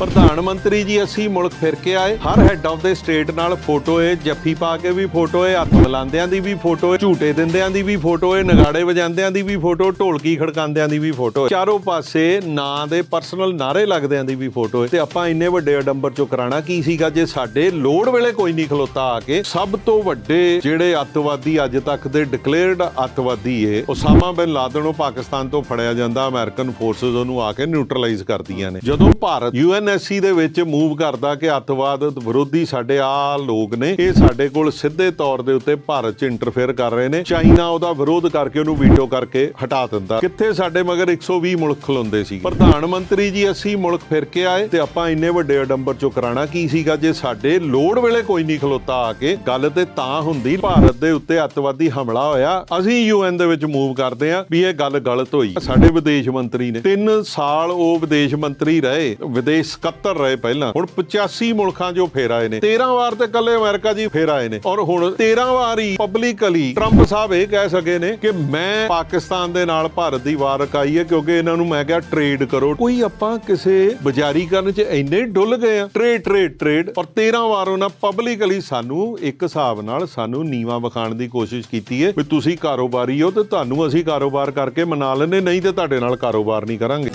ਪ੍ਰਧਾਨ ਮੰਤਰੀ ਜੀ, ਅਸੀਂ ਮੁਲਕ ਫਿਰ ਕੇ ਆਏ। ਹਰ ਹੈੱਡ ਆਫ ਦੇ ਸਟੇਟ ਨਾਲ ਫੋਟੋ ਏ, ਜੱਫੀ ਪਾ ਕੇ ਵੀ ਫੋਟੋ ਏ, ਹੱਥ ਮਿਲਾਉਂਦਿਆਂ ਦੀ ਵੀ ਫੋਟੋ ਏ, ਝੂਟੇ ਦਿੰਦਿਆਂ ਦੀ ਵੀ ਫੋਟੋ ਏ, ਨਗਾੜੇ ਵਜਾਉਂਦਿਆਂ ਦੀ ਵੀ ਫੋਟੋ ਢੋਲਕੀ ਖੜਕਾਉਂਦਿਆਂ ਦੀ ਵੀ ਫੋਟੋ ਏ। ਚਾਰੋਂ ਪਾਸੇ ਨਾਂ ਦੇ ਪਰਸਨਲ ਨਾਰੇ ਲੱਗਦਿਆਂ ਦੀ ਵੀ ਫੋਟੋ ਏ। ਤੇ ਆਪਾਂ ਇੰਨੇ ਵੱਡੇ ਅਡੰਬਰ ਚੋਂ ਕਰਾਣਾ ਕੀ ਸੀਗਾ ਜੇ ਸਾਡੇ ਲੋੜ ਵੇਲੇ ਕੋਈ ਨਹੀਂ ਖਲੋਤਾ ਆ ਕੇ, ਸਭ ਤੋਂ ਵੱਡੇ ਜਿਹੜੇ ਅੱਤਵਾਦੀ ਅੱਜ ਤੱਕ ਦੇ ਡਿਕਲੇਅਰਡ ਅੱਤਵਾਦੀ ਏ ਉਸਾਮਾ ਬਿਨ ਲਾਦਨ ਉਹ ਪਾਕਿਸਤਾਨ ਤੋਂ ਫੜਿਆ ਜਾਂਦਾ, ਅਮਰੀਕਨ ਫੋਰਸਸ ਉਹਨੂੰ ਆ ਕੇ ਨਿਊਟਰਲਾਈਜ਼ ਕਰਦੀਆਂ ਨੇ। ਜਦੋਂ ਭਾਰਤ ਯੂਐਨਐਸਸੀ ਦੇ ਵਿੱਚ ਮੂਵ ਕਰਦਾ ਕਿ ਅੱਤਵਾਦ ਵਿਰੋਧੀ ਸਾਡੇ ਆ ਲੋਕ ਨੇ, ਇਹ ਸਾਡੇ ਕੋਲ ਸਿੱਧੇ ਤੌਰ ਦੇ ਉੱਤੇ ਭਾਰਤ 'ਚ ਇੰਟਰਫੇਅਰ ਕਰ ਰਹੇ ਨੇ। ਚਾਈਨਾ ਉਹਦਾ ਵਿਰੋਧ ਕਰਕੇ ਉਹਨੂੰ ਵੀਟੋ ਕਰਕੇ ਹਟਾ ਦਿੰਦਾ। ਕਿੱਥੇ ਸਾਡੇ ਮਗਰ 120 ਮੁਲਕ ਖਲੋਂਦੇ ਸੀ। ਪ੍ਰਧਾਨ ਮੰਤਰੀ ਜੀ, ਅਸੀਂ ਮੁਲਕ ਫਿਰ ਕੇ ਆਏ ਤੇ ਆਪਾਂ ਇੰਨੇ ਵੱਡੇ ਅਡੰਬਰ ਚੋਂ ਕਰਾਣਾ ਕੀ ਸੀਗਾ? ਜੇ ਸਾਡੇ ਲੋੜ ਵੇਲੇ ਕੋਈ ਨਹੀਂ ਖਲੋਤਾ ਆ ਕੇ, ਗੱਲ ਤੇ ਤਾਂ ਹੁੰਦੀ। ਭਾਰਤ ਦੇ ਉੱਤੇ ਅੱਤਵਾਦੀ ਹਮਲਾ ਹੋਇਆ। ਅਸੀਂ ਯੂਐਨ ਦੇ ਵਿੱਚ ਮੂਵ ਕਰਦੇ ਆ ਵੀ ਇਹ ਗੱਲ ਗਲਤ ਹੋਈ। ਸਾਡੇ ਵਿਦੇਸ਼ ਮੰਤਰੀ ਨੇ 3 ਸਾਲ ਉਹ ਵਿਦੇਸ਼ ਮੰਤਰੀ ਰਹੇ। ਵਿਦੇਸ਼ ਸਕੱਤਰ ਰਹੇ ਪਹਿਲਾਂ। ਹੁਣ 85 ਮੁਲਕਾਂ 'ਚੋਂ ਫੇਰ ਆਏ ਨੇ। 13 ਵਾਰ ਤੇ ਕੱਲੇ ਅਮਰੀਕਾ ਜੀ ਫੇਰ ਆਏ ਨੇ। ਔਰ ਹੁਣ 13 ਵਾਰ ਹੀ ਪਬਲਿਕਲੀ ਟਰੰਪ ਸਾਹਿਬ ਇਹ ਕਹਿ ਸਕੇ ਨੇ ਕਿ ਮੈਂ ਪਾਕਿਸਤਾਨ ਦੇ ਨਾਲ ਭਾਰਤ ਦੀ ਵਾਰ ਰਕਾਈ ਹੈ ਕਿਉਂਕਿ ਇਹਨਾਂ ਨੂੰ ਮੈਂ ਕਿਹਾ ਟ੍ਰੇਡ ਕਰੋ। ਕੋਈ ਆਪਾਂ ਕਿਸੇ ਬਜ਼ਾਰੀ 'ਚ ਇੰਨੇ ਡੁੱਲ ਗਏ ਆ। ਟ੍ਰੇਡ ਟ੍ਰੇਡ ਟ੍ਰੇਡ ਔਰ 13 ਵਾਰ ਉਹਨਾਂ ਪਬਲਿਕਲੀ ਸਾਨੂੰ ਇੱਕ ਹਿਸਾਬ ਨਾਲ ਸਾਨੂੰ ਨੀਵਾ ਵਿਖਾਉਣ ਦੀ ਕੋਸ਼ਿਸ਼ ਕੀਤੀ ਹੈ ਵੀ ਤੁਸੀਂ ਕਾਰੋਬਾਰੀ ਹੋ ਤੇ ਤੁਹਾਨੂੰ ਅਸੀਂ ਕਾਰੋਬਾਰ ਕਰਕੇ ਮਨਾ ਲੈਂਦੇ, ਨਹੀਂ ਤੇ ਤੁਹਾਡੇ ਨਾਲ ਕਾਰੋਬਾਰ ਨਹੀਂ ਕਰਾਂਗੇ।